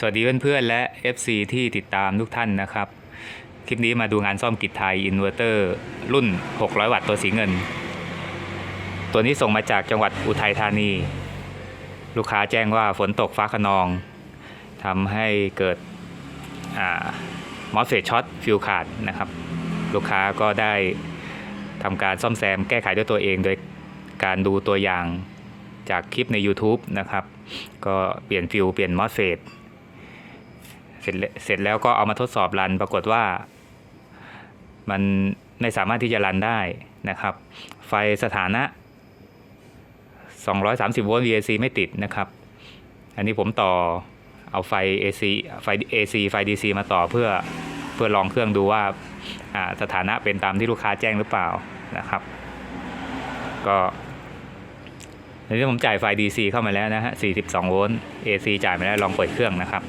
สวัสดีเพื่อนๆและ FC ที่ติดตามทุกท่านนะครับ คลิปนี้มาดูงานซ่อมกิจไทยอินเวอร์เตอร์รุ่น 600 วัตต์ตัวสีเงิน ตัวนี้ส่งมาจากจังหวัดอุทัยธานี ลูกค้าแจ้งว่าฝนตกฟ้าขนองทำให้เกิดมอสเฟตช็อตฟิวขาดนะครับ ลูกค้าก็ได้ทำการซ่อมแซมแก้ไขด้วยตัวเอง โดยการดูตัวอย่างจากคลิปใน YouTube นะครับ ก็เปลี่ยนฟิวเปลี่ยนมอสเฟตเส ร็จเสร็จแล้วก็เอามาทดสอบรัน ปรากฏว่า มันไม่สามารถที่จะรันได้นะครับ ไฟสถานะ 230 โวลต์ VAC ไม่ติดนะครับ อันนี้ผมต่อเอาไฟ AC ไฟ AC ไฟ DC มาต่อเพื่อเพื่อลองเครื่องดูว่าสถานะเป็นตามที่ลูกค้าแจ้งหรือเปล่านะครับ ก็ในที่ผมจ่ายไฟ DC เข้ามาแล้วนะฮะ 42 โวลต์ AC จ่ายมาแล้วลองเปิดเครื่องนะครับ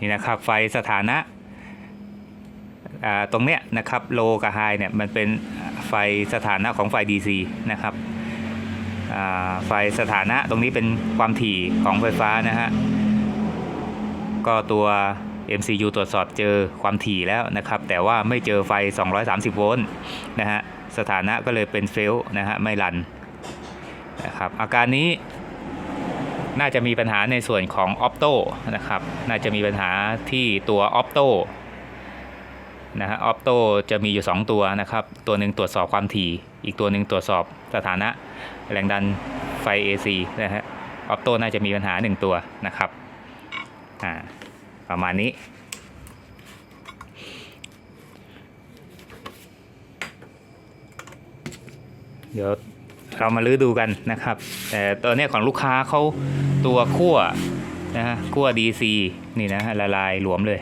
นี่นะครับไฟสถานะตรงเนี้ยนะครับโลกับไฮเนี่ยมันเป็นไฟสถานะของไฟ DC นะครับไฟสถานะตรงนี้เป็นความถี่ของไฟฟ้านะฮะก็ตัว MCU ตรวจสอบเจอความถี่แล้วนะครับ แต่ว่าไม่เจอไฟ 230 โวลต์นะฮะสถานะก็เลยเป็นเฟลนะฮะไม่รันนะครับอาการนี้ น่าจะมีปัญหาในส่วนของออ t โตนะครับ น่าจะมีปัญหาที่ตัวออ t โตนะฮะออ t โตจะมีอยู่ 2 ตัวนะครับ ตัวหนึ่งตรวจสอบความถี่ อีกตัวหนึ่งตรวจสอบสถานะแรงดันไฟ AC นะฮะออ t โตน่าจะมีปัญหา 1 ตัวนะครับอ่าประมาณนี้ เดี๋ยว เรามาลื้อดูกันนะครับแต่ตัวเนี้ยของลูกค้าเขาตัวขั้วนะฮะขั้ว DC นี่นะฮะละลายหลวมเลย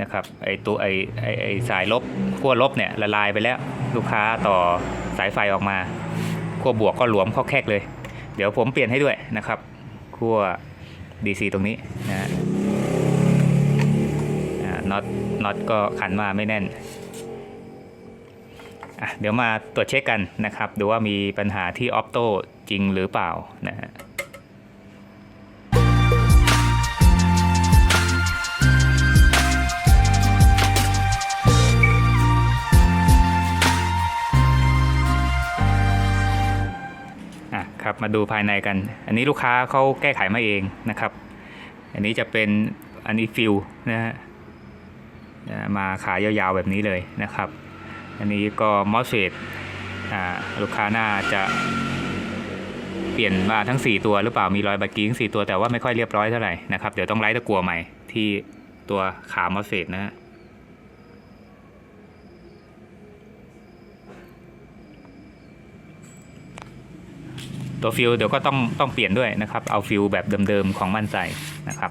นะครับไอตัวไอไอไอสายลบขั้วลบเนี่ยละลายไปแล้ว ลูกค้าต่อสายไฟออกมาขั้วบวกก็หลวมข้อแคกเลย เดี๋ยวผมเปลี่ยนให้ด้วยนะครับขั้ว DC ตรงนี้นะฮะน็อตน็อตก็ขันมาไม่แน่น อะเดี๋ยวมาตรวจเช็คกันนะครับ ดูว่ามีปัญหาที่ออ t โตจริงหรือเปล่านะฮะอะครับมาดูภายในกัน อันนี้ลูกค้าเขาแก้ไขมาเองนะครับ อันนี้จะเป็นอันนี้ฟิลนะฮะมาขายาวๆแบบนี้เลยนะครับ อันนี้ก็มอสเฟตลูกค้าน่าจะเปลี่ยนมาทั้ง 4 ตัวหรือเปล่ามีรอยบักกิ้ง4ตัวแต่ว่าไม่ค่อยเรียบร้อยเท่าไหร่นะครับเดี๋ยวต้องไล่ตะกัวใหม่ที่ตัวขามอสเฟตนะฮะตัวฟิลเดี๋ยวก็ต้องต้องเปลี่ยนด้วยนะครับเอาฟิลแบบเดิมๆของมันใส่นะครับ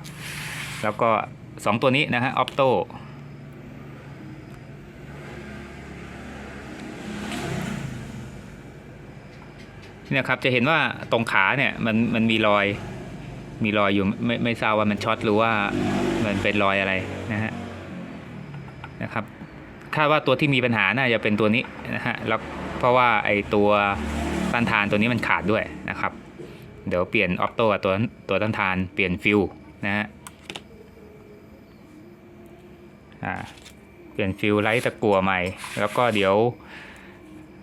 แล้วก็ 2 ตัวนี้นะฮะออ t โต เนี่ยครับจะเห็นว่าตรงขาเนี่ยมันมันมีรอย มีรอยอยู่ไม่ไม่ทราบว่ามันช็อตหรือว่ามันเป็นรอยอะไรนะฮะนะครับคาดว่าตัวที่มีปัญหาน่าจะเป็นตัวนี้นะฮะแล้วเพราะว่าไอตัวต้านทานตัวนี้มันขาดด้วยนะครับ เดี๋ยวเปลี่ยนออ t โตตัวตัวต้านทานเปลี่ยนฟิลนะฮะอ่าเปลี่ยนฟิลไลท์ตะกัวใหม่ แล้วก็เดี๋ยว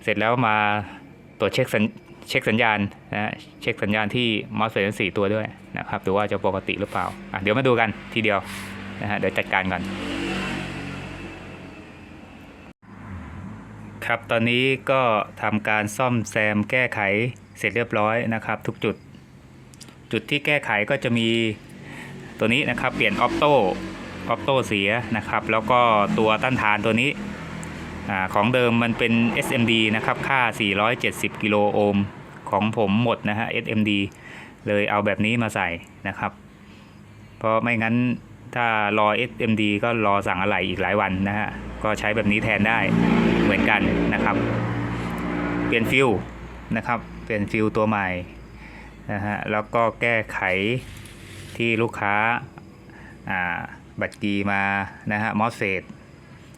เสร็จแล้วมาตรวจเช็คสัญ เช็คสัญญาณนะฮะเช็คสัญญาณที่มอสเฟตทั้งสี่ตัวด้วยนะครับดูว่าจะปกติหรือเปล่าอะเดี๋ยวมาดูกันทีเดียวนะฮะเดี๋ยวจัดการกันครับตอนนี้ก็ทำการซ่อมแซมแก้ไขเสร็จเรียบร้อยนะครับ ทุกจุด จุดที่แก้ไขก็จะมีตัวนี้นะครับ เปลี่ยนออ t โตออ t โตเสียนะครับ แล้วก็ตัวต้านทานตัวนี้ อของเดิมมันเป็น SMD นะครับ ค่า 470 กิโลโอห์มของผมหมดนะฮะ SMD เลยเอาแบบนี้มาใส่นะครับ เพราะไม่งั้นถ้ารอ SMD ก็รอสั่งอะไหล่อีกหลายวันนะฮะ ก็ใช้แบบนี้แทนได้เหมือนกันนะครับ เปลี่ยนฟิลนะครับ เปลี่ยนฟิลตัวใหม่นะฮะ แล้วก็แก้ไขที่ลูกค้าบัตรกีมานะฮะ มอสเฟต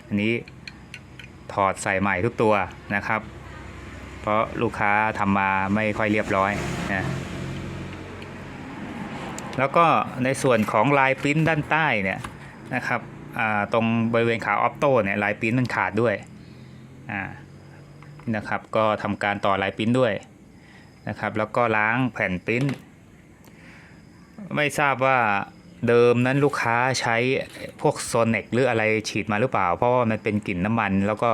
อันนี้ ถอดใส่ใหม่ทุกตัวนะครับ เพราะลูกค้าทำมาไม่ค่อยเรียบร้อยนะแล้วก็ในส่วนของลายปริ้นด้านใต้เนี่ยนะครับตรงบริเวณขาออฟโต้เนี่ยลายปริ้นมันขาดด้วยนะครับก็ทำการต่อลายปริ้นด้วยนะครับแล้วก็ล้างแผ่นปริ้น ไม่ทราบว่า เดิมนั้นลูกค้าใช้พวกโซเน็กหรืออะไรฉีดมาหรือเปล่า เพราะว่ามันเป็นกลิ่นน้ำมัน แล้วก็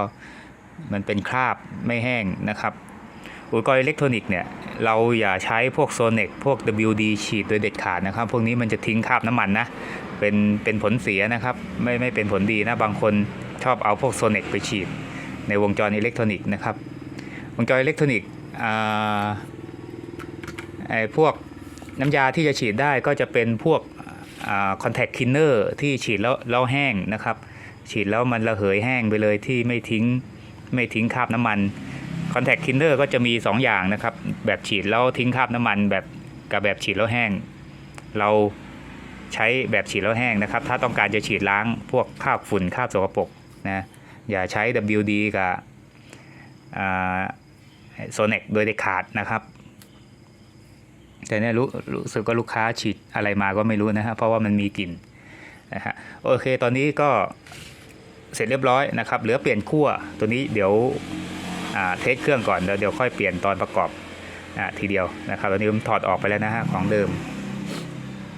มันเป็นคราบไม่แห้งนะครับ อุปกรณ์อิเล็กทรอนิกส์เนี่ยเราอย่าใช้พวกโซเน็กพวก WD ฉีดโดยเด็ดขาดนะครับ พวกนี้มันจะทิ้งคราบน้ำมันนะเป็นเป็นผลเสียนะครับ ไม่ไม่เป็นผลดีนะ บางคนชอบเอาพวกโซเน็กไปฉีด ในวงจรอิเล็กทรอนิกส์นะครับ วงจรอิเล็กทรอนิกส์ไอพวกน้ำยาที่จะฉีดได้ก็จะเป็นพวก คอนแทคคินเนอร์ที่ฉีดแล้วแล้วแห้งนะครับ ฉีดแล้วมันระเหยแห้งไปเลยที่ไม่ทิ้งไม่ทิ้งคราบน้ำมันคอนแทคคินเนอร์ก็จะมี 2 อย่างนะครับ แบบฉีดแล้วทิ้งคราบน้ำมันแบบกับแบบฉีดแล้วแห้ง เราใช้แบบฉีดแล้วแห้งนะครับ ถ้าต้องการจะฉีดล้างพวกคราบฝุ่นคราบสกปรกนะอย่าใช้ WD กับโซเน็กโดยเด็ดขาดนะครับ แต่เนี่ยรู้รู้สึกว่าลูกค้าฉีดอะไรมาก็ไม่รู้นะฮะเพราะว่ามันมีกลิ่นนะฮะโอเคตอนนี้ก็เสร็จเรียบร้อยนะครับเหลือเปลี่ยนขั้วตัวนี้เดี๋ยวอ่าเทสเครื่องก่อนเดี๋ยวเดี๋ยวค่อยเปลี่ยนตอนประกอบอ่าทีเดียวนะครับตอนนี้ผมถอดออกไปแล้วนะฮะของเดิม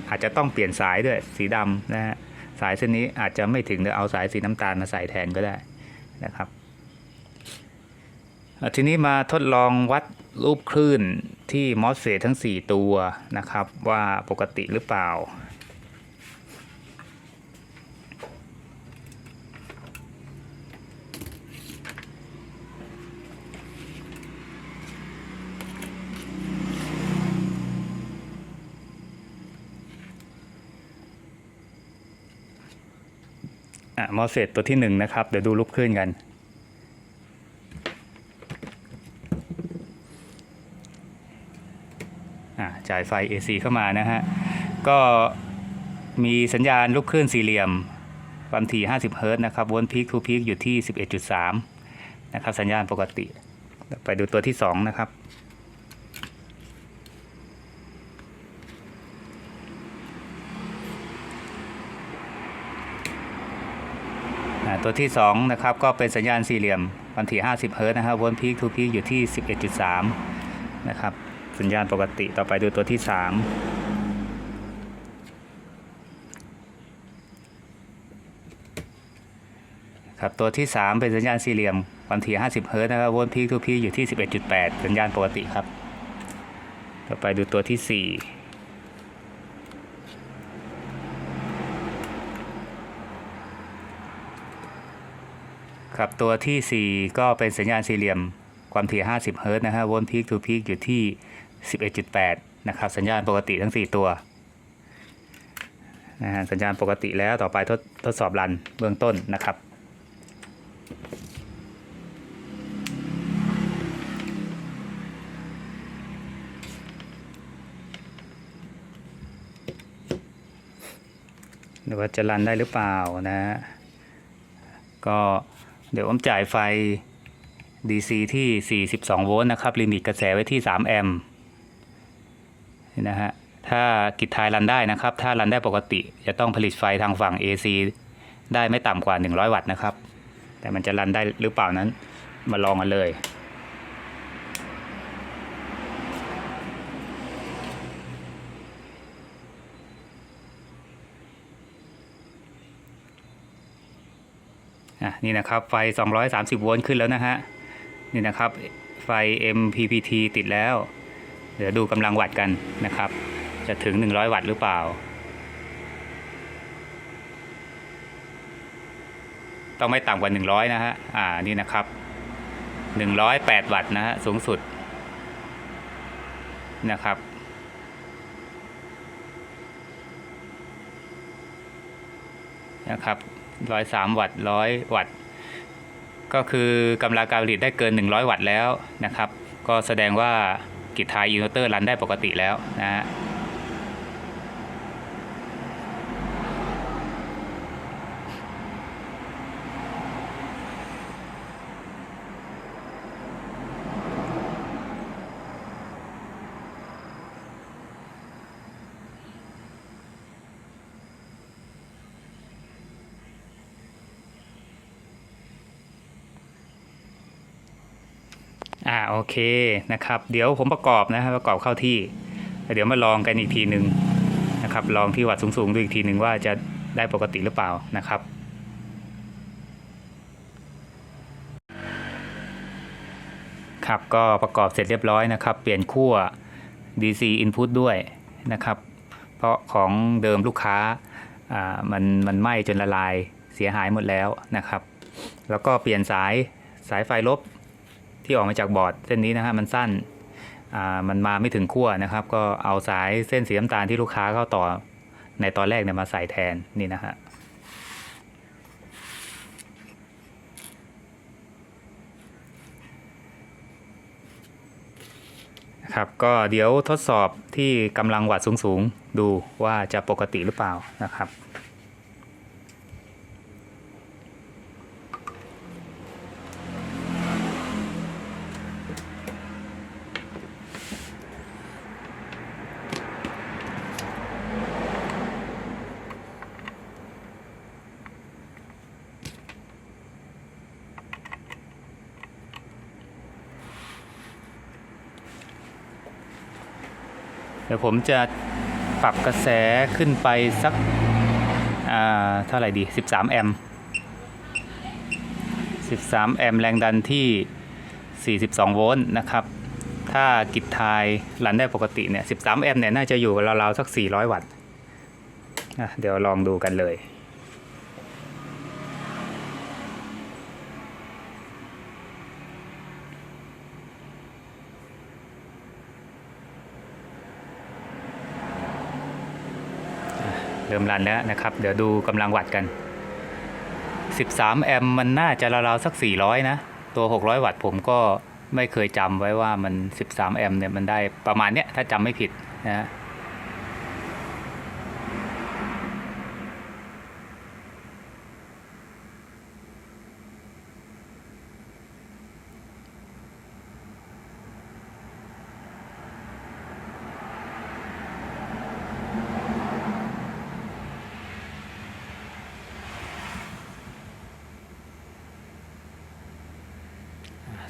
อาจจะต้องเปลี่ยนสายด้วยสีดำนะฮะสายเส้นนี้อาจจะไม่ถึงเดี๋ยวเอาสายสีน้ำตาลมาใส่แทนก็ได้นะครับ ทีนี้มาทดลองวัดรูปคลื่นที่มอสเฟตทั้ง 4 ตัวนะครับ ว่าปกติหรือเปล่าอะมอสเฟตตัวที่ 1 นะครับ เดี๋ยวดูรูปคลื่นกัน อะ จ่ายไฟ AC เข้ามานะฮะ ก็มีสัญญาณลูกคลื่นสี่เหลี่ยม ความถี่ 50 เฮิรตซ์นะครับวนพีคทูพีคอยู่ที่ 11.3 นะครับ สัญญาณปกติ ไปดูตัวที่ 2 นะครับ ตัวที่ 2 นะครับ ก็เป็นสัญญาณสี่เหลี่ยมความถี่ 50 เฮิรตซ์นะครับวนพีคทูพีคอยู่ที่ 11.3 นะครับ สัญญาณปกติต่อไปดูตัวที่ 3 ครับตัวที่ 3 เป็นสัญญาณสี่เหลี่ยมความถี่ 50 เฮิร์ตนะครับวนพีคทูพีอยู่ที่ 11.8 สัญญาณปกติครับ ต่อไปดูตัวที่ 4ครับตัวทีสี่4 ก็เป็นสัญญาณสี่เหลี่ยมความถี่ 50 เฮิร์ตนะฮะวนพีคทูพีคอยู่ที่ 11.8 นะครับ สัญญาณปกติทั้ง 4 ตัวนะฮะสัญญาณปกติแล้วต่อไปทดทดสอบรันเบื้องต้นนะครับ หรือว่าจะรันได้หรือเปล่านะฮะก็เดี๋ยวผมจ่ายไฟ DC ที่ 42 โวลต์นะครับลิมิตกระแสไว้ที่ 3 แอมป์ นี่นะฮะถ้ากิจทายรันได้นะครับ ถ้ารันได้ปกติ จะต้องผลิตไฟทางฝั่ง AC ได้ไม่ต่ำกว่า 100 วัตต์นะครับ แต่มันจะรันได้หรือเปล่านั้น มาลองกันเลยอะนี่นะครับ ไฟ 230 โวลต์ขึ้นแล้วนะฮะ นี่นะครับ ไฟ MPPT ติดแล้ว เดี๋ยวดูกำลังวัตต์กันนะครับ จะถึง 100 วัตต์หรือเปล่า ต้องไม่ต่ำกว่า 100 นะฮะ อ่า นี่นะครับ 108 วัตต์นะฮะ สูงสุดนะครับนะครับ103วัตต์100วัตต์ ก็คือกำลังการผลิตได้เกิน 100 วัตต์แล้วนะครับ ก็แสดงว่า กิจทายอินเวอร์เตอร์รันได้ปกติแล้วนะฮะ อ่าโอเคนะครับ เดี๋ยวผมประกอบนะครับประกอบเข้าที่ เดี๋ยวมาลองกันอีกทีหนึ่งนะครับ ลองที่วัดสูงๆดูอีกทีหนึ่งว่าจะได้ปกติหรือเปล่านะครับครับก็ประกอบเสร็จเรียบร้อยนะครับ เปลี่ยนขั้ว DC input ด้วยนะครับ เพราะของเดิมลูกค้าอ่ามันมันไหม้จนละลายเสียหายหมดแล้วนะครับ แล้วก็เปลี่ยนสายสายไฟลบ ที่ออกมาจากบอร์ดเส้นนี้นะฮะมันสั้นอ่ามันมาไม่ถึงขั้วนะครับ ก็เอาสายเส้นสีน้ำตาลที่ลูกค้าเข้าต่อในตอนแรกเนี่ยมาใส่แทนนี่นะฮะครับก็เดี๋ยวทดสอบที่กำลังวัดสูงๆ ดูว่าจะปกติหรือเปล่านะครับ เดี๋ยวผมจะปรับกระแสขึ้นไปสักอ่าเท่าไหร่ดี 13 แอมป์ 13 แอมป์แรงดันที่ 42 โวลต์นะครับ ถ้ากิจทายรันได้ปกติเนี่ย 13 แอมป์เนี่ยน่าจะอยู่ราวๆสัก 400 วัตต์ เดี๋ยวลองดูกันเลย เริ่มรันแล้วนะครับ เดี๋ยวดูกำลังวัตต์กัน 13 แอมป์มันน่าจะราวๆสัก 400 นะ ตัว 600 วัตต์ผมก็ไม่เคยจำไว้ว่ามัน 13 แอมป์เนี่ยมันได้ประมาณเนี้ยถ้าจำไม่ผิดนะ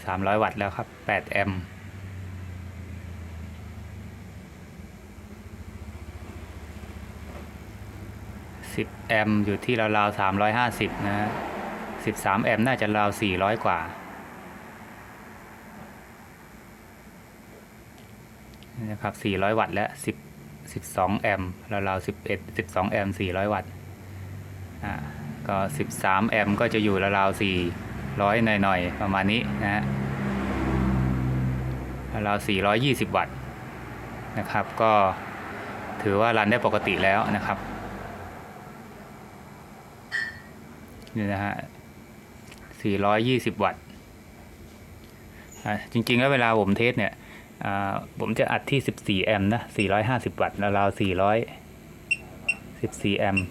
300 วัตต์แล้วครับ 8 แอมป์10 แอมป์อยู่ที่ราวๆ350 นะฮะ13 แอมป์น่าจะราว 400 กว่า นะครับ 400 วัตต์และ10 12 แอมป์ราวๆ11 12 แอมป์400 วัตต์ อ่า ก็ 13 แอมป์ก็จะอยู่ราวๆ400 หน่อย ๆ ประมาณนี้นะฮะ ราว 420 วัตต์นะครับ ก็ถือว่ารันได้ปกติแล้วนะครับนี่นะฮะ 420 วัตต์อ่าจริงๆ แล้วเวลาผมเทสเนี่ยอ่าผมจะอัดที่ 14 แอมป์นะ 450 วัตต์ราวๆ400 14 แอมป์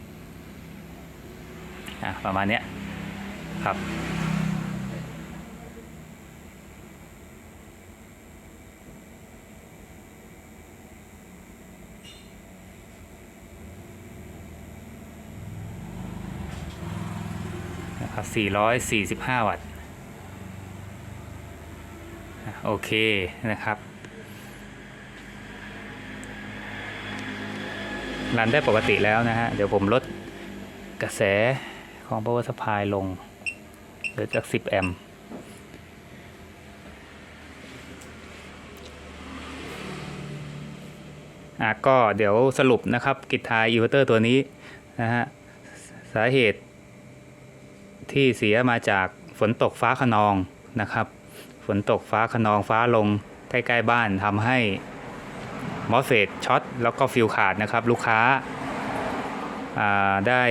อะประมาณเนี้ยครับ นะครับ 445 วัตต์โอเคนะครับรันได้ปกติแล้วนะฮะ เดี๋ยวผมลดกระแสของ power supply ลงเหลือจาก 10 แอมป์อะก็เดี๋ยวสรุปนะครับ กิจทายอินเวอร์เตอร์ตัวนี้นะฮะ สาเหตุ ที่เสียมาจากฝนตกฟ้าขนองนะครับ ฝนตกฟ้าขนองฟ้าลงใกล้ๆบ้านทำให้มอสเฟตช็อตแล้วก็ฟิวขาดนะครับ ลูกค้าาได้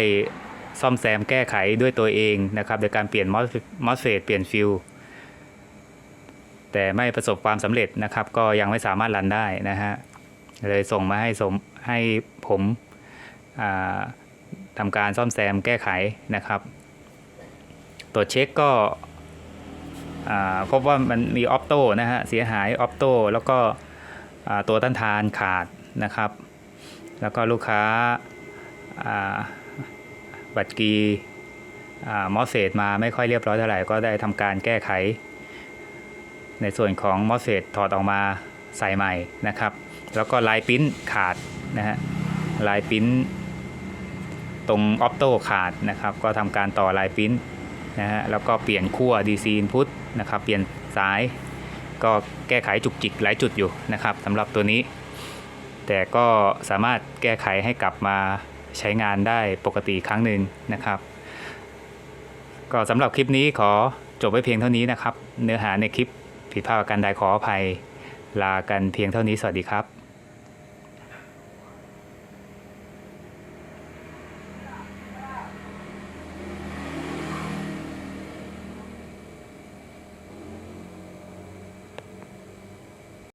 ซ่อมแซมแก้ไขด้วยตัวเองนะครับโดยการเปลี่ยนมอสเฟตเปลี่ยนฟิวแต่ไม่ประสบความสำเร็จนะครับ ก็ยังไม่สามารถรันได้นะฮะเลยส่งมาให้สมให้ผมอ่าทำการซ่อมแซมแก้ไขนะครับ ตรวจเช็คก็พบว่ามันมีออปโต้นะฮะเสียหายออปโต้แล้วก็ตัวต้านทานขาดนะครับ แล้วก็ลูกค้าบัตรกีมอสเซตมาไม่ค่อยเรียบร้อยเท่าไหร่ก็ได้ทำการแก้ไข ในส่วนของ MOSFET ถอดออกมาใส่ใหม่นะครับ แล้วก็ลายปิ้นขาดนะฮะลายปิ้นตรงออปโต้ขาดนะครับ ก็ทำการต่อลายปิ้น นะฮะแล้วก็เปลี่ยนขั้ว DC input นะครับเปลี่ยนสาย ก็แก้ไขจุกจิกหลายจุดอยู่นะครับสำหรับตัวนี้ แต่ก็สามารถแก้ไขให้กลับมาใช้งานได้ปกติครั้งหนึ่งนะครับ ก็สำหรับคลิปนี้ขอจบไว้เพียงเท่านี้นะครับ เนื้อหาในคลิปผิดพลาดประการใดขออภัยลากันเพียงเท่านี้สวัสดีครับ